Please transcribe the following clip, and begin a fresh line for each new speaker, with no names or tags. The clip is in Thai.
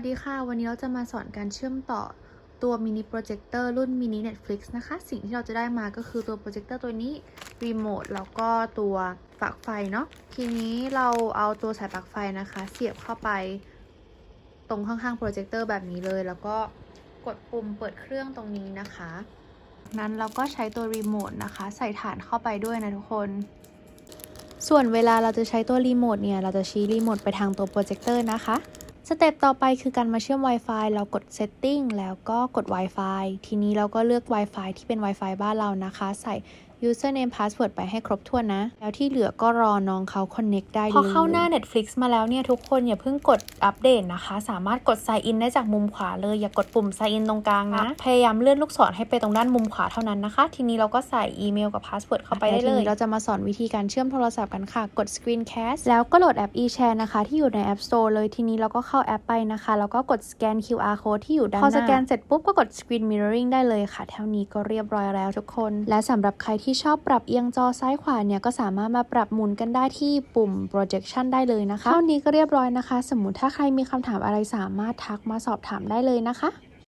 วัสดีค่ะ วันนี้เราจะมาสอนการเชื่อมต่อตัวมินิโปรเจคเตอร์รุ่นมินิ Netflix นะคะ สิ่งที่เราจะได้มาก็คือตัวโปรเจคเตอร์ตัวนี้รีโมทแล้วก็ตัวปลั๊กไฟเนาะทีนี้เราเอาตัวสายปลั๊กไฟนะคะ เสียบเข้าไปตรงข้างๆโปรเจคเตอร์แบบนี้เลย แล้วก็กดปุ่มเปิดเครื่องตรงนี้นะคะ นั้นเราก็ใช้ตัวรีโมทนะคะ ใส่ฐานเข้าไปด้วยนะทุกคนส่วนเวลาเราจะใช้ตัวรีโมทเนี่ย เราจะชี้รีโมทไปทางตัวโปรเจคเตอร์นะคะ สเต็ปต่อไปคือการมาเชื่อม Wi-Fi เรากด Setting แล้วก็กด Wi-Fi ทีนี้เราก็เลือก Wi-Fi ที่เป็น Wi-Fi บ้านเรานะคะ ใส่ username password ไปให้ครบถ้วนนะ แล้วที่เหลือก็รอน้องเขา connect ได้เลยพอเข้าหน้า Netflix มาแล้วเนี่ย ทุกคนอย่าเพิ่งกดอัปเดตนะคะ สามารถกด sign in ได้จากมุมขวาเลย อย่ากกดปุ่ม sign in ตรงกลางนะ พยายามเลื่อนลูกศรให้ไปตรงด้านมุมขวาเท่านั้นนะคะ ทีนี้เราก็ใส่อีเมลกับ password เข้าไปได้เลย เราจะมาสอนวิธีการเชื่อมโทรศัพท์กันค่ะ กด screencast แล้วก็โหลดแอป eShare นะคะที่อยู่ใน App Store เลย ทีนี้เราก็เข้าแอปไปนะคะ แล้วก็กดสแกน QR code ที่อยู่ด้านหน้า พอสแกนเสร็จปุ๊บก็กด screen mirroring ได้เลยค่ะ เท่านี้ก็เรียบร้อยแล้วทุกคน และสำหรับใครที่ชอบปรับเอียงจอซ้ายขวาเนี่ยก็สามารถมาปรับหมุนกันได้ที่ปุ่ม projection ได้เลยนะคะเท่านี้ก็เรียบร้อยนะคะ สมมุติถ้าใครมีคำถามอะไรสามารถทักมาสอบถามได้เลยนะคะ